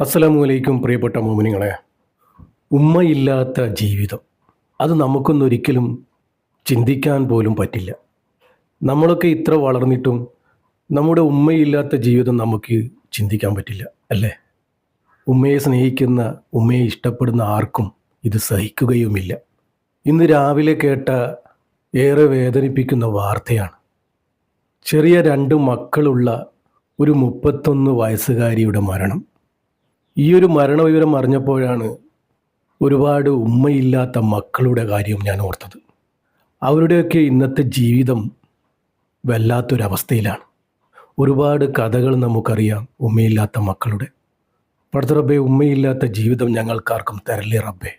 അസ്സലാമു അലൈക്കും പ്രിയപ്പെട്ട മോമിനിങ്ങളെ. ഉമ്മയില്ലാത്ത ജീവിതം. അത് നമുക്കൊന്നൊരിക്കലും ചിന്തിക്കാൻ പോലും പറ്റില്ല. നമ്മളൊക്കെ ഇത്ര വളർന്നിട്ടും നമ്മുടെ ഉമ്മയില്ലാത്ത ജീവിതം നമുക്ക് ചിന്തിക്കാൻ പറ്റില്ല അല്ലേ? ഉമ്മയെ സ്നേഹിക്കുന്ന ഉമ്മയെ ഇഷ്ടപ്പെടുന്ന ആർക്കും ഇത് സഹിക്കുകയുമില്ല. ഇന്ന് രാവിലെ കേട്ട ഏറെ വേദനിപ്പിക്കുന്ന വാർത്തയാണ്. ചെറിയ രണ്ട് മക്കളുള്ള ഒരു മുപ്പത്തൊന്ന് വയസ്സുകാരിയുടെ മരണം. ഈ ഒരു മരണവിവരം അറിഞ്ഞപ്പോഴാണ് ഒരുപാട് ഉമ്മയില്ലാത്ത മക്കളുടെ കാര്യം ഞാൻ ഓർത്തത്. അവരുടെയൊക്കെ ഇന്നത്തെ ജീവിതം വല്ലാത്തൊരവസ്ഥയിലാണ്. ഒരുപാട് കഥകൾ നമുക്കറിയാം ഉമ്മയില്ലാത്ത മക്കളുടെ. പടത്തറബേ ഉമ്മയില്ലാത്ത ജീവിതം ഞങ്ങൾക്കാർക്കും തരല്ലേ റബ്ബേ.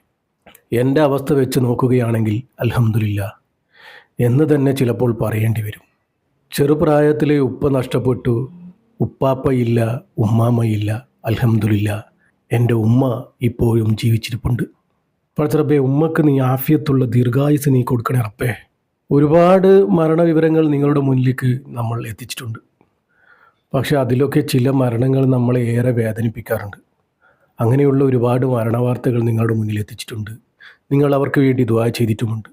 എന്റെ അവസ്ഥ വെച്ച് നോക്കുകയാണെങ്കിൽ അലഹമില്ല എന്ന് തന്നെ ചിലപ്പോൾ പറയേണ്ടി വരും. ചെറുപ്രായത്തിലെ ഉപ്പ നഷ്ടപ്പെട്ടു ഉപ്പാപ്പയില്ല ഉമ്മാമ്മയില്ല അൽഹംദുലില്ല എന്റെ ഉമ്മ ഇപ്പോഴും ജീവിച്ചിരിപ്പുണ്ട്. പഴച്ചറപ്പേ ഉമ്മക്ക് നീ ആഫിയത്തുള്ള ദീർഘായുസ് നീ കൊടുക്കണേ റബ്ബേ. ഒരുപാട് മരണവിവരങ്ങൾ നിങ്ങളുടെ മുന്നിലേക്ക് നമ്മൾ എത്തിച്ചിട്ടുണ്ട്. പക്ഷേ അതിലൊക്കെ ചില മരണങ്ങൾ നമ്മളെ ഏറെ വേദനിപ്പിക്കാറുണ്ട്. അങ്ങനെയുള്ള ഒരുപാട് മരണവാർത്തകൾ നിങ്ങളുടെ മുന്നിൽ എത്തിച്ചിട്ടുണ്ട്. നിങ്ങൾ അവർക്ക് വേണ്ടി ദുആ ചെയ്തിട്ടുമുണ്ട്.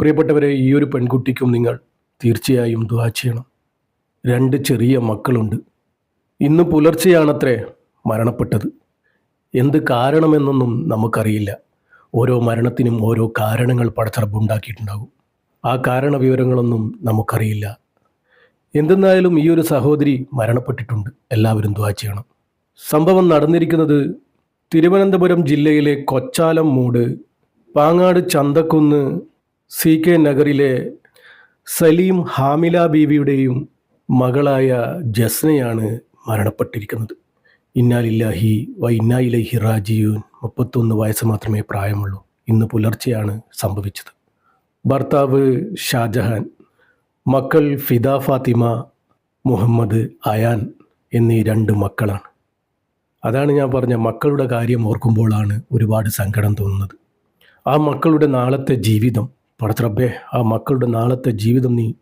പ്രിയപ്പെട്ടവരെ ഈ ഒരു പെൺകുട്ടിക്കും നിങ്ങൾ തീർച്ചയായും ദുആ ചെയ്യണം. രണ്ട് ചെറിയ മക്കളുണ്ട്. ഇന്ന് പുലർച്ചെയാണത്രേ. മരണപ്പെട്ടത്. എന്ത് കാരണമെന്നൊന്നും നമുക്കറിയില്ല. ഓരോ മരണത്തിനും ഓരോ കാരണങ്ങൾ പടച്ചറബുണ്ടാക്കിയിട്ടുണ്ടാകും ആ കാരണ വിവരങ്ങളൊന്നും നമുക്കറിയില്ല. എന്തെന്നായാലും ഈ ഒരു സഹോദരി മരണപ്പെട്ടിട്ടുണ്ട്. എല്ലാവരും ദ്വാ ചെയ്യണം. സംഭവം നടന്നിരിക്കുന്നത് തിരുവനന്തപുരം ജില്ലയിലെ കൊച്ചാലം മൂട് പാങ്ങാട് ചന്തക്കുന്ന് സി കെ നഗറിലെ സലീം ഹാമില ബീവിയുടെയും മകളായ ജസ്നയാണ് മരണപ്പെട്ടിരിക്കുന്നത്. ഇന്നാലില്ലാഹി വ ഇന്നായിലഹി റാജിയൂൻ മുപ്പത്തൊന്ന് വയസ്സ് മാത്രമേ പ്രായമുള്ളൂ. ഇന്ന് പുലർച്ചെയാണ് സംഭവിച്ചത്. ഭർത്താവ് ഷാജഹാൻ മക്കൾ ഫിദ ഫാത്തിമ മുഹമ്മദ് അയാൻ എന്നീ രണ്ട് മക്കളാണ്. അതാണ് ഞാൻ പറഞ്ഞ മക്കളുടെ കാര്യം ഓർക്കുമ്പോഴാണ് ഒരുപാട് സങ്കടം തോന്നുന്നത്. ആ മക്കളുടെ നാളത്തെ ജീവിതം പടത്രബ്ബേ ആ മക്കളുടെ നാളത്തെ ജീവിതം നീ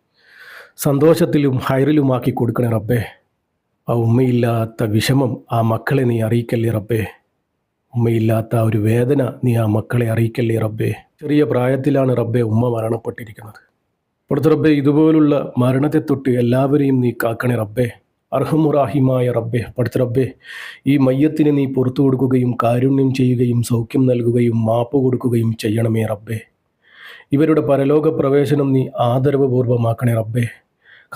സന്തോഷത്തിലും ഹൈറിലുമാക്കി കൊടുക്കണേ റബ്ബേ. ആ ഉമ്മയില്ലാത്ത വിഷമം ആ മക്കളെ നീ അറിയിക്കല്ലേ റബ്ബേ? ഉമ്മയില്ലാത്ത ഒരു വേദന നീ ആ മക്കളെ അറിയിക്കല്ലേ റബ്ബേ? ചെറിയ പ്രായത്തിലാണ് റബ്ബെ ഉമ്മ മരണപ്പെട്ടിരിക്കുന്നത്. പുറത്ത് റബ്ബെ ഇതുപോലുള്ള മരണത്തെ തൊട്ട് എല്ലാവരെയും നീ കാക്കണേ റബ്ബേ. അർഹമുറാഹിമായ റബ്ബെ പഠിച്ച റബ്ബെ ഈ മയ്യത്തിന് നീ പുറത്തു കൊടുക്കുകയും കാരുണ്യം ചെയ്യുകയും സൗഖ്യം നൽകുകയും മാപ്പ് കൊടുക്കുകയും ചെയ്യണമേ റബ്ബേ. ഇവരുടെ പരലോക പ്രവേശനം നീ ആദരവപൂർവമാക്കണേ റബ്ബേ.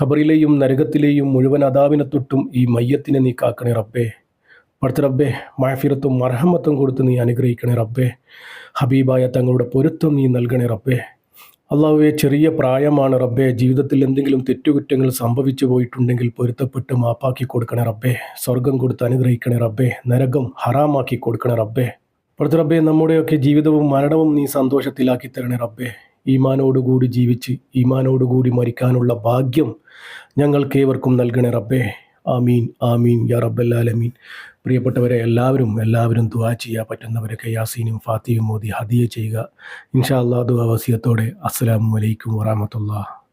ഖബറിലെയും നരകത്തിലെയും മുഴുവൻ അതാവിനെ തൊട്ടും ഈ മയ്യത്തിനെ നീ കാക്കണേ റബ്ബേ. പഠിച്ച റബ്ബേ മാഫിറത്തും മർഹമത്തും കൊടുത്ത് നീ അനുഗ്രഹിക്കണേ റബ്ബേ. ഹബീബായ തങ്ങളുടെ പൊരുത്തം നീ നൽകണേ റബ്ബേ. അള്ളാഹുവെ ചെറിയ പ്രായമാണ് റബ്ബേ. ജീവിതത്തിൽ എന്തെങ്കിലും തെറ്റുകുറ്റങ്ങൾ സംഭവിച്ചു പോയിട്ടുണ്ടെങ്കിൽ പൊരുത്തപ്പെട്ട് മാപ്പാക്കി കൊടുക്കണേ റബ്ബേ. സ്വർഗം കൊടുത്ത് അനുഗ്രഹിക്കണേ റബ്ബേ. നരകം ഹറാമാക്കി കൊടുക്കണേ റബ്ബേ. പുറത്ത് റബ്ബേ നമ്മുടെയൊക്കെ ജീവിതവും മരണവും നീ സന്തോഷത്തിലാക്കി തരണേ റബ്ബേ. ഈമാനോടുകൂടി ജീവിച്ച് ഈമാനോടുകൂടി മരിക്കാനുള്ള ഭാഗ്യം ഞങ്ങൾക്കേവർക്കും നൽകണേ റബ്ബേ. ആമീൻ ആമീൻ യാ റബ്ബല്ലാലമീൻ പ്രിയപ്പെട്ടവരെ എല്ലാവരും എല്ലാവരും ദുവാ ചെയ്യാൻ പറ്റുന്നവരൊക്കെ യാസീനും ഫാത്തിയും മോദി ഹദിയ ചെയ്യുക. ഇൻഷാ അള്ളാഹ് ദുവാ വസിയത്തോടെ. അസ്സലാമു അലൈക്കും